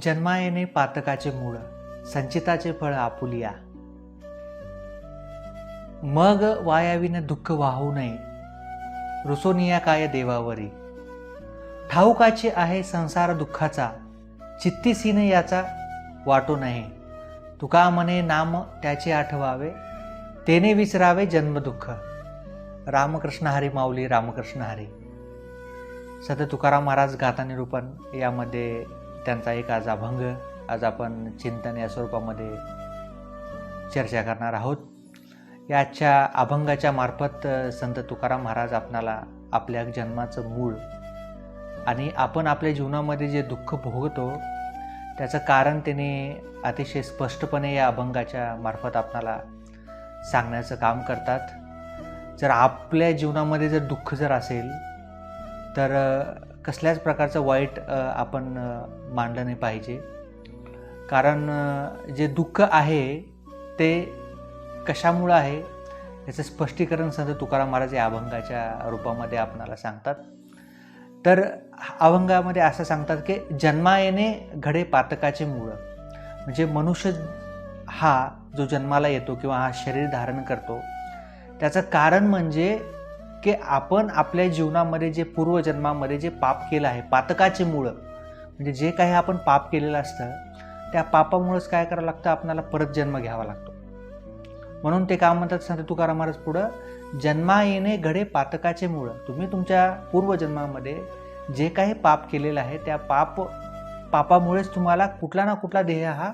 जन्मा येणे पातकाचे मूळ संचिताचे फळ आपुलिया मग वायाविन दुःख वाहू नये रुसोनिया काय देवावरी. ठाऊकाचे आहे संसार दुःखाचा चित्तीसीने याचा वाटो नये. तुका मने नाम त्याचे आठवावे तेने विसरावे जन्मदुःख रामकृष्ण हरी माऊली रामकृष्ण हरी. सत तुकाराम महाराज गाता निरूपण यामध्ये त्यांचा एक आज अभंग आज आपण चिंतन या स्वरूपामध्ये चर्चा करणार आहोत. याच्या अभंगाच्या मार्फत संत तुकाराम महाराज आपणाला आपल्या जन्माचं मूळ आणि आपण आपल्या जीवनामध्ये जे दुःख भोगतो त्याचं कारण त्याने अतिशय स्पष्टपणे या अभंगाच्या मार्फत आपणाला सांगण्याचं काम करतात. जर आपल्या जीवनामध्ये जर दुःख जर असेल तर कसल्याच प्रकारचं वाईट आपण मानलं मांडलं नाही पाहिजे. कारण जे दुःख आहे ते कशामुळं आहे? याचं स्पष्टीकरण संत तुकाराम महाराज या अभंगाच्या रूपामध्ये आपणाला सांगतात. तर अभंगामध्ये असं सांगतात की जन्मायेने घडे पातकाचे मूळ. म्हणजे मनुष्य हा जो जन्माला येतो किंवा हा शरीर धारण करतो त्याचं कारण म्हणजे की आपण आपल्या जीवनामध्ये जे पूर्वजन्मामध्ये जे पाप केलं आहे पातकाचे मुळं म्हणजे जे काही आपण पाप केलेलं असतं त्या पापामुळंच काय करावं लागतं? आपल्याला परत जन्म घ्यावा लागतो. म्हणून ते काय म्हणतात संत तुकाराम महाराज पुढं? जन्मा येणे घडे पातकाचे मुळं. तुम्ही तुमच्या पूर्वजन्मामध्ये जे काही पाप केलेलं आहे त्या पाप पापामुळेच तुम्हाला कुठला ना कुठला देह हा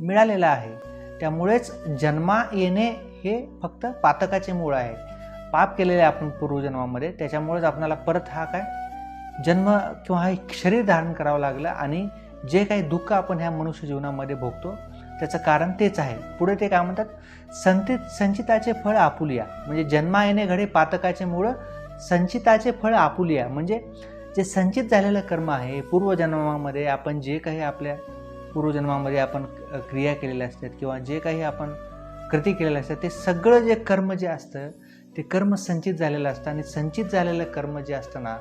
मिळालेला आहे. त्यामुळेच जन्मा येणे हे फक्त पातकाचे मूळ आहे. पाप केलेले आपण पूर्वजन्मामध्ये त्याच्यामुळेच आपल्याला परत हा काय जन्म किंवा हा एक शरीर धारण करावं लागलं आणि जे काही दुःख आपण ह्या मनुष्य जीवनामध्ये भोगतो त्याचं कारण तेच आहे. पुढे ते काय म्हणतात? संचित संचिताचे फळ आपुलिया. म्हणजे जन्मा येणे घडे पातकाचे मुळं संचिताचे फळ आपुलिया. म्हणजे जे संचित झालेलं कर्म आहे पूर्वजन्मामध्ये आपण जे काही आपल्या पूर्वजन्मामध्ये आपण क्रिया केलेल्या असतात किंवा जे काही आपण कृती केलेल्या असतात ते सगळं जे कर्म जे असतं ते कर्म संचित झालेलं असतं आणि संचित झालेलं कर्म जे असतं ना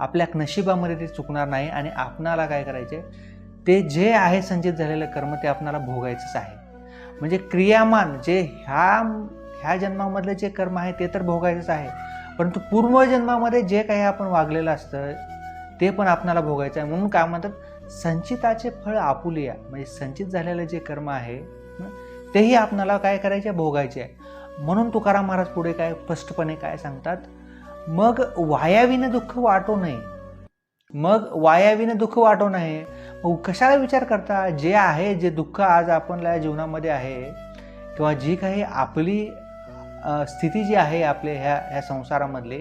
आपल्या नशिबामध्ये ते चुकणार नाही आणि आपणाला काय करायचे? ते जे आहे संचित झालेलं कर्म ते आपणाला भोगायचंच आहे. म्हणजे क्रियामान जे ह्या ह्या जन्मामधलं जे कर्म आहे ते तर भोगायचंच आहे. परंतु पूर्वजन्मामध्ये जे काही आपण वागलेलं असतं ते पण आपणाला भोगायचं आहे. म्हणून काय म्हणतात संचिताचे फळ आपुलिया. म्हणजे संचित झालेलं जे कर्म आहे तेही आपणाला काय करायचे? भोगायचे. आहे म्हणून तुकाराम महाराज पुढे काय? स्पष्टपणे काय सांगतात? मग वायाविनं दुःख वाटो नये. मग वायाविनं दुःख वाटो नये. मग कशाला विचार करता? जे आहे जे दुःख आज आपल्या जीवनामध्ये आहे किंवा जी काही आपली स्थिती जी आहे आपल्या ह्या ह्या संसारामधले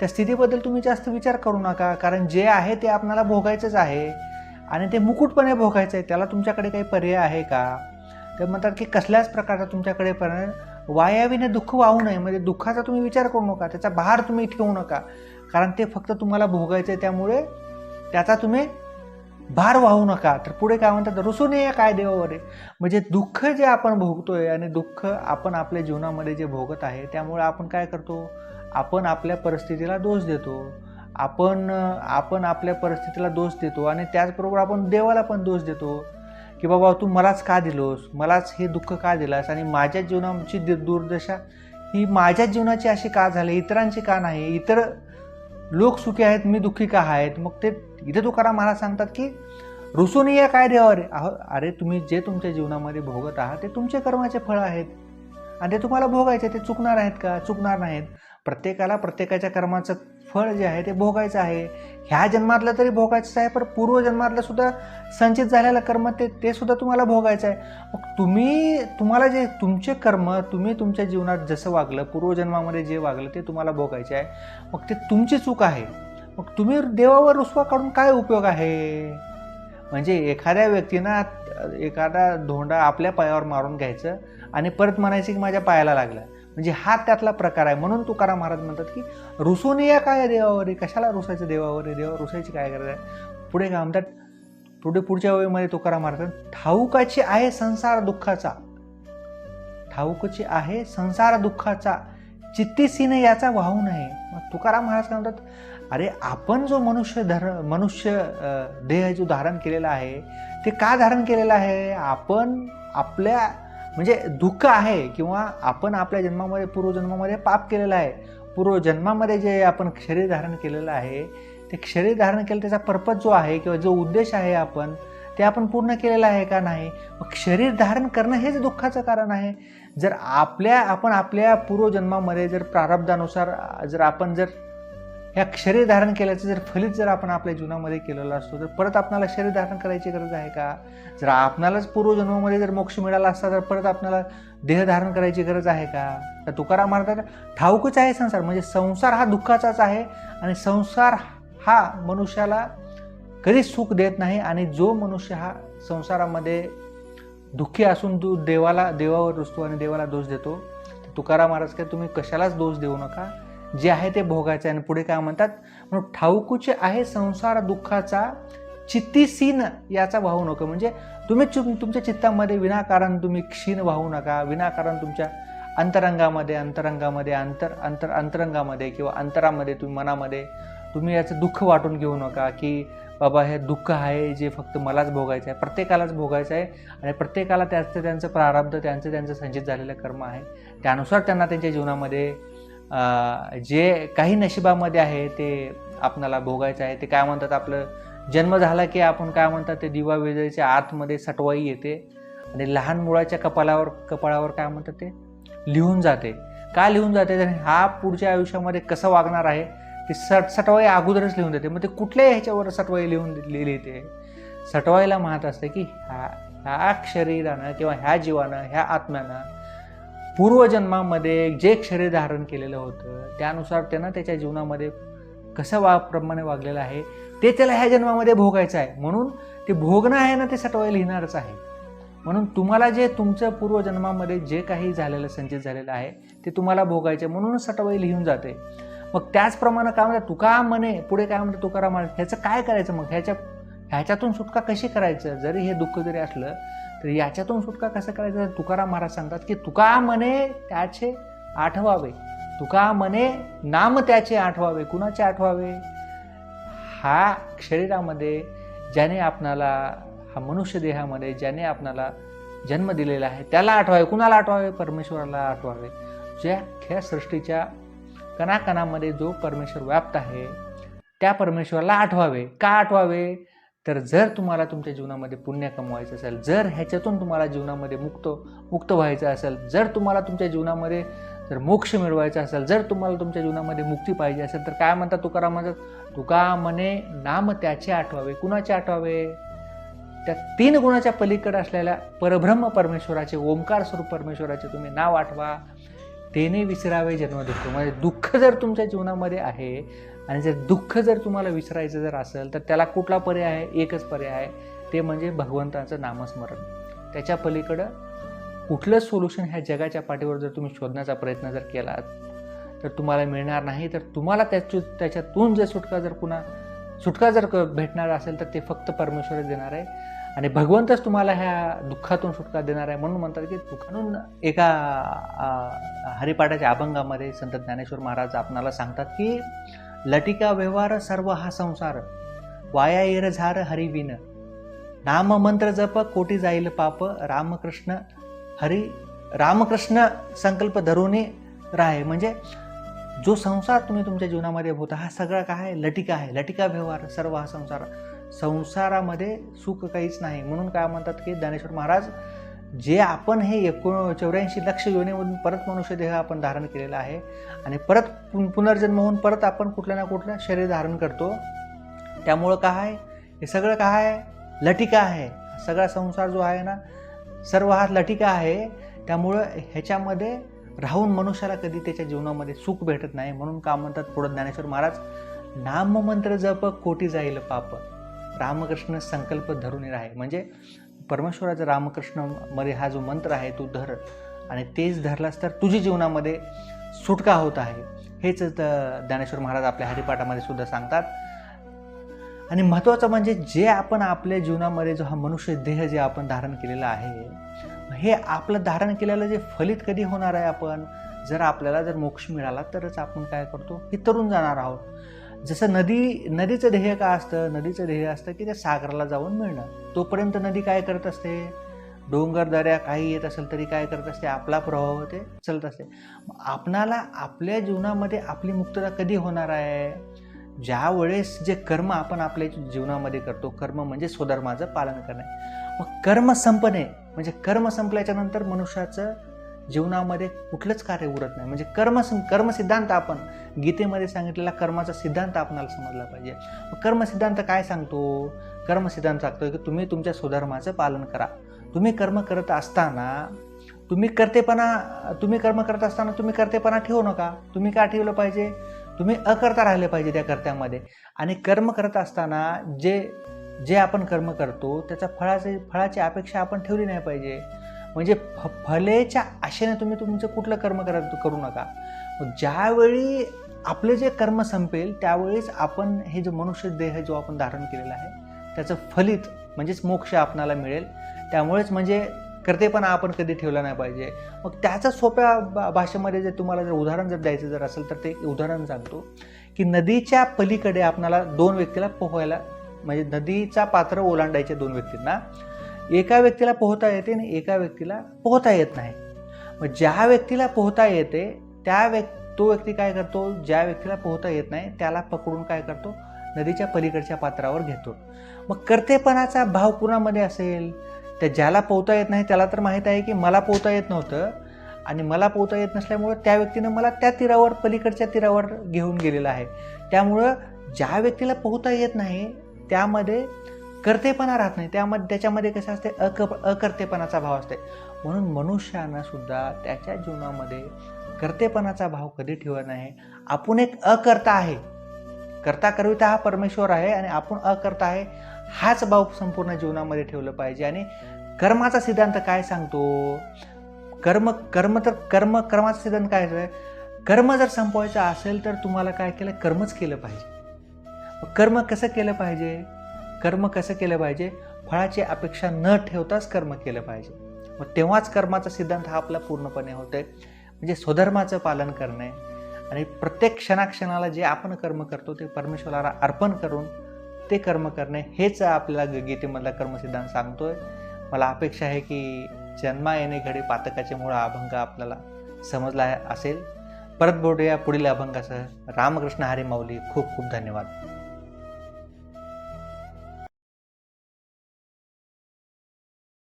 त्या स्थितीबद्दल तुम्ही जास्त विचार करू नका. कारण जे आहे ते आपणाला भोगायचंच आहे. आणि ते मुकुटपणे भोगायचं आहे त्याला तुमच्याकडे काही पर्याय आहे का? ते म्हणतात की कसल्याच प्रकारचा तुमच्याकडे पण वायावीने दुःख वाहू नये. म्हणजे दुःखाचा तुम्ही विचार करू नका. त्याचा भार तुम्ही ठेवू नका. कारण ते फक्त तुम्हाला भोगायचं आहे त्यामुळे त्याचा तुम्ही भार वाहू नका. तर पुढे काय म्हणतात? रुसून या काय देवावर. आहे म्हणजे दुःख जे आपण भोगतोय आणि दुःख आपण आपल्या जीवनामध्ये जे भोगत आहे त्यामुळे आपण काय करतो? आपण आपल्या परिस्थितीला दोष देतो. आपण आपण आपल्या परिस्थितीला दोष देतो आणि त्याचबरोबर आपण देवाला पण दोष देतो. की बाबा तू मलाच का दिलोस? मलाच हे दुःख का दिलास? आणि माझ्या जीवनाची दुर्दशा ही माझ्या जीवनाची अशी का झाली? इतरांची का नाही? इतर लोक सुखी आहेत मी दुःखी का आहेत? मग ते इथे तुकाराम महाराज सांगतात की रुसून या काय देवा अरे अहो अरे तुम्ही जे तुमच्या जीवनामध्ये भोगत आहात ते तुमचे कर्माचे फळ आहेत. आणि ते तुम्हाला भोगायचे ते चुकणार आहेत का? चुकणार नाहीत. प्रत्येकाला प्रत्येकाच्या कर्माचं फळ जे आहे ते भोगायचं आहे. ह्या जन्मातलं तरी भोगायचं आहे पण पूर्वजन्मातलं सुद्धा संचित झालेलं कर्म ते ते सुद्धा तुम्हाला भोगायचं आहे. मग तुम्ही तुम्हाला जे तुमचे कर्म तुम्ही तुमच्या जीवनात जसं वागलं पूर्वजन्मामध्ये जे वागलं ते तुम्हाला भोगायचे आहे. मग ते तुमची चूक आहे. मग तुम्ही देवावर रुसवा काढून काय उपयोग आहे? म्हणजे एखाद्या व्यक्तीनं एखादा धोंडा आपल्या पायावर मारून घ्यायचं आणि परत म्हणायचं की माझ्या पायाला लागला. म्हणजे हा त्यातला प्रकार आहे. म्हणून तुकाराम महाराज म्हणतात की रुसून या काय देवावर आहे कशाला रुसायचं देवावर आहे देवावर रुसायची काय गरज आहे? पुढे काय म्हणतात? पुढे पुढच्या वेळेमध्ये तुकाराम महाराज ठाऊकाची आहे संसार दुःखाचा. ठाऊकची आहे संसार दुःखाचा. चित्तीसीने याचा वाहू नये. मग तुकाराम महाराज काय म्हणतात? अरे आपण जो मनुष्य धर मनुष्य देह जो धारण केलेला आहे ते का धारण केलेलं आहे? आपण आपल्या म्हणजे दुःख आहे किंवा आपण आपल्या जन्मामध्ये पूर्वजन्मामध्ये पाप केलेलं आहे. पूर्वजन्मामध्ये जे आपण शरीर धारण केलेलं आहे ते शरीर धारण केलं त्याचा पर्पज जो आहे किंवा जो उद्देश आहे आपण ते आपण पूर्ण केलेलं आहे का नाही? मग शरीर धारण करणं हेच दुःखाचं कारण आहे. जर आपल्या आपण आपल्या पूर्वजन्मामध्ये जर प्रारब्धानुसार जर आपण जर ह्या शरीर धारण केल्याचं जर फलित जर आपण आपल्या जीवनामध्ये केलेलं असतो तर परत आपणाला शरीर धारण करायची गरज आहे का? जर आपणालाच पूर्वजन्मामध्ये जर मोक्ष मिळाला असता तर परत आपणाला देह धारण करायची गरज आहे का? तर तुकाराम महाराज ठाऊकच आहे संसार. म्हणजे संसार हा दुःखाचाच आहे आणि संसार हा मनुष्याला कधीच सुख देत नाही आणि जो मनुष्य हा संसारामध्ये दुःखी असून तू देवाला देवावर रुजतो आणि देवाला दोष देतो. तुकाराम महाराज काय तुम्ही कशालाच दोष देऊ नका. जे आहे ते भोगायचे आणि पुढे काय म्हणतात? म्हणून ठाऊकूचे आहे संसार दुःखाचा चित्तीसीन याचा वाहू नको. म्हणजे तुम्ही तुमच्या चित्तामध्ये विनाकारण तुम्ही क्षीण वाहू नका. विनाकारण तुमच्या अंतरंगामध्ये अंतरंगामध्ये अंतर अंतर अंतरंगामध्ये किंवा अंतरामध्ये तुम्ही मनामध्ये तुम्ही याचं दुःख वाटून घेऊ नका की बाबा हे दुःख आहे जे फक्त मलाच भोगायचं आहे. प्रत्येकालाच भोगायचं आहे. आणि प्रत्येकाला त्याचं त्यांचं प्रारब्ध त्यांचं त्यांचं संचित झालेलं कर्म आहे. त्यानुसार त्यांना त्यांच्या जीवनामध्ये जे काही नशिबामध्ये आहे ते आपणाला भोगायचं आहे ते काय म्हणतात आपलं जन्म झाला की आपण काय म्हणतात ते दिवा विजयच्या आतमध्ये सटवाई येते आणि लहान मुळाच्या कपालावर कपाळावर काय म्हणतात ते लिहून जाते. का लिहून जाते? तर हा पुढच्या आयुष्यामध्ये कसं वागणार आहे ते सट सटवाई अगोदरच लिहून देते. मग ते कुठल्याही ह्याच्यावर सटवाई लिहून लिहिली ते सटवाईला म्हणत असते की ह्या ह्या शरीरानं किंवा ह्या जीवानं ह्या आत्म्यानं पूर्वजन्मामध्ये जे शरीर धारण केलेलं होतं त्यानुसार त्यानं त्याच्या जीवनामध्ये कसं वा प्रमाणे वागलेलं आहे ते त्याला ह्या जन्मामध्ये भोगायचं आहे. म्हणून ते भोगणं आहे ना ते सटवाई लिहिणारच आहे. म्हणून तुम्हाला जे तुमचं पूर्वजन्मामध्ये जे काही झालेलं संचित झालेलं आहे ते तुम्हाला भोगायचे म्हणूनच सटवाई लिहून जाते. मग त्याचप्रमाणे काय म्हणतात तुका म्हणे पुढे काय म्हणतात तुकाराम ह्याचं काय करायचं मग? ह्याच्या ह्याच्यातून सुटका कशी करायचं? जरी हे दुःख जरी असलं तर याच्यातून सुटका कसं करायचं? तुकाराम महाराज सांगतात की तुका म्हणे त्याचे आठवावे. तुका म्हणे नाम त्याचे आठवावे. कुणाचे आठवावे? हा शरीरामध्ये ज्याने आपणाला हा मनुष्य देहामध्ये ज्याने आपणाला जन्म दिलेला आहे त्याला आठवावे. कुणाला आठवावे? परमेश्वराला आठवावे. ज्या ख्या सृष्टीच्या कणाकणामध्ये जो परमेश्वर व्याप्त आहे त्या परमेश्वराला आठवावे. का आठवावे? तर जर तुम्हाला तुमच्या जीवनामध्ये पुण्य कमवायचं असेल जर ह्याच्यातून तुम्हाला जीवनामध्ये मुक्त मुक्त व्हायचं असेल जर तुम्हाला तुमच्या जीवनामध्ये जर मोक्ष मिळवायचा असेल जर तुम्हाला तुमच्या जीवनामध्ये मुक्ती पाहिजे असेल तर काय म्हणतात तुकाराम म्हणतात तुका म्हणे नाम त्याचे आठवावे. कुणाचे आठवावे? त्या तीन गुणाच्या पलीकडे असलेल्या परब्रह्म परमेश्वराचे ओंकार स्वरूप परमेश्वराचे तुम्ही नाव आठवा. तेने विसरावे जन्मदुःख. म्हणजे दुःख जर तुमच्या जीवनामध्ये आहे आणि जर दुःख जर तुम्हाला विसरायचं जर असेल तर त्याला कुठला पर्याय आहे? एकच पर्याय आहे. ते म्हणजे भगवंताचं नामस्मरण. त्याच्या पलीकडं कुठलं सोल्युशन ह्या जगाच्या पाठीवर जर तुम्ही शोधण्याचा प्रयत्न जर केलात तर तुम्हाला मिळणार नाही. तर तुम्हाला त्याच त्याच्यातून जर सुटका जर पुन्हा सुटका जर क- भेटणार असेल तर ते फक्त परमेश्वरच देणार आहे. आणि भगवंतच तुम्हाला ह्या दुःखातून सुटका देणार आहे म्हणून म्हणतात की दुःखातून म्हणून एका हरिपाठाच्या अभंगामध्ये संत ज्ञानेश्वर महाराज आपणाला सांगतात की लटिका व्यवहार सर्व हा संसार. वाया येर झार हरिविन नाम मंत्र जप कोटी जाईल पाप. रामकृष्ण हरी रामकृष्ण संकल्प धरूने राहे म्हणजे जो संसार तुम्ही तुमच्या जीवनामध्ये होता हा सगळा काय? आहे लटिका आहे. लटिका व्यवहार सर्व हा संसार. संसारामध्ये सुख काहीच नाही. म्हणून काय म्हणतात की ज्ञानेश्वर महाराज जे आपण हे एकोण चौऱ्याऐंशी लक्ष योनीमधून परत मनुष्य देह आपण धारण केलेला आहे आणि परत पुन- पुनर्जन्म होऊन परत आपण कुठल्या ना कुठलं शरीर धारण करतो त्यामुळं काय आहे? हे सगळं काय आहे? लटिका आहे. सगळा संसार जो आहे ना सर्व हा लटिका आहे. त्यामुळं ह्याच्यामध्ये राहून मनुष्याला कधी त्याच्या जीवनामध्ये सुख भेटत नाही. म्हणून का म्हणतात पुढं ज्ञानेश्वर महाराज नाममंत्र जप कोटी जाईल पाप. रामकृष्ण संकल्प धरून राहे. म्हणजे परमेश्वराचा रामकृष्णमध्ये हा जो मंत्र आहे तो धर. आणि तेच धरलास तर तुझ्या जीवनामध्ये सुटका होत आहे. हेच ज्ञानेश्वर महाराज आपल्या हरिपाठामध्ये सुद्धा सांगतात. आणि महत्त्वाचं म्हणजे जे आपण आपल्या जीवनामध्ये जो हा मनुष्य देह जे आपण धारण केलेला आहे हे आपलं धारण केलेलं जे फलित कधी होणार आहे आपण? जर आपल्याला जर मोक्ष मिळाला तरच आपण काय करतो? हे तरुण जाणार आहोत. जसं नदी नदीचं ध्येय काय असतं? नदीचं ध्येय असतं की त्या सागराला जाऊन मिळणं. तोपर्यंत नदी काय करत असते? डोंगर दऱ्या काही येत असेल तरी काय करत असते? आपला प्रवाह ते चालत असते. आपणाला आपल्या जीवनामध्ये आपली मुक्तता कधी होणार आहे? ज्या वेळेस जे कर्म आपण आपल्या जीवनामध्ये करतो कर्म म्हणजे स्वधर्माचं पालन करणे. मग कर्म संपणे म्हणजे कर्म संपल्याच्या नंतर मनुष्याचं जीवनामध्ये कुठलंच कार्य उरत नाही. म्हणजे कर्म कर्म सिद्धांत आपण गीतेमध्ये सांगितलेला कर्माचा सिद्धांत आपणाला समजला पाहिजे. कर्मसिद्धांत कर्म सिद्धांत काय सांगतो? कर्म सिद्धांत सांगतो की तुम्ही तुमच्या स्वधर्माचं पालन करा. तुम्ही कर्म करत असताना तुम्ही करतेपणा तुम्ही कर्म करत असताना तुम्ही करतेपणा ठेवू नका. तुम्ही का ठेवलं पाहिजे? तुम्ही अकर्ता राहिले पाहिजे त्या कर्त्यामध्ये. आणि कर्म करत असताना जे जे आपण कर्म करतो त्याचा फळाचे फळाची अपेक्षा आपण ठेवली नाही पाहिजे. म्हणजे फ फलेच्या आशेने तुम्ही तुमचं कुठलं कर्म करत करू नका. ज्यावेळी आपले जे कर्म संपेल त्यावेळेस आपण हे जो मनुष्य देह जो आपण धारण केलेला आहे त्याचं फलित म्हणजेच मोक्ष आपणाला मिळेल. त्यामुळेच म्हणजे कर्तेपणा आपण कधी ठेवला नाही पाहिजे. मग त्याचं सोप्या भा भाषेमध्ये जर तुम्हाला जर उदाहरण जर द्यायचं जर असेल तर ते उदाहरण सांगतो की नदीच्या पलीकडे आपणाला दोन व्यक्तीला पोहायला म्हणजे नदीचा पात्र ओलांडायचे दोन व्यक्तींना. एका व्यक्तीला पोहता येते आणि एका व्यक्तीला पोहता येत नाही. मग ज्या व्यक्तीला पोहता येते त्या व्यक् तो व्यक्ती काय करतो? ज्या व्यक्तीला पोहता येत नाही त्याला पकडून काय करतो? नदीच्या पलीकडच्या पात्रावर घेतो. मग कर्तेपणाचा भाव कुणामध्ये असेल? तर ज्याला पोहता येत नाही त्याला तर माहीत आहे की मला पोहता येत नव्हतं आणि मला पोहता येत नसल्यामुळं त्या व्यक्तीनं मला त्या तीरावर पलीकडच्या तीरावर घेऊन गेलेलं आहे. त्यामुळं ज्या व्यक्तीला पोहता येत नाही त्यामध्ये कर्तेपणा राहत नाही. त्यामध्ये त्याच्यामध्ये कसं असते? अक अकर्तेपणाचा भाव असते. म्हणून मनुष्यानं सुद्धा त्याच्या जीवनामध्ये कर्तेपणाचा भाव कधी ठेवत नाही. आपण एक अकर्ता आहे. कर्ता करविता हा परमेश्वर आहे आणि आपण अकर्ता आहे. हाच भाव संपूर्ण जीवनामध्ये ठेवलं पाहिजे. आणि कर्माचा सिद्धांत काय सांगतो? कर्म कर्म तर कर्म कर्माचा सिद्धांत काय आहे? कर्म जर संपवायचं असेल तर तुम्हाला काय केलं? कर्मच केलं पाहिजे. कर्म कसं केलं पाहिजे? कर्म कसं केलं पाहिजे? फळाची अपेक्षा न ठेवताच कर्म केलं पाहिजे. मग तेव्हाच कर्माचा सिद्धांत हा आपला पूर्णपणे होतोय. म्हणजे स्वधर्माचं पालन करणे आणि प्रत्येक क्षणाक्षणाला जे आपण कर्म करतो ते परमेश्वराला अर्पण करून ते कर्म करणे हेच आपल्याला गीतेमधला कर्मसिद्धांत सांगतोय. मला अपेक्षा आहे की जन्मा येणे घडे पातकाचे मूळ अभंग आपल्याला समजला असेल. परत बोलूया पुढील अभंगासह. रामकृष्ण हरी माऊली खूप खूप धन्यवाद.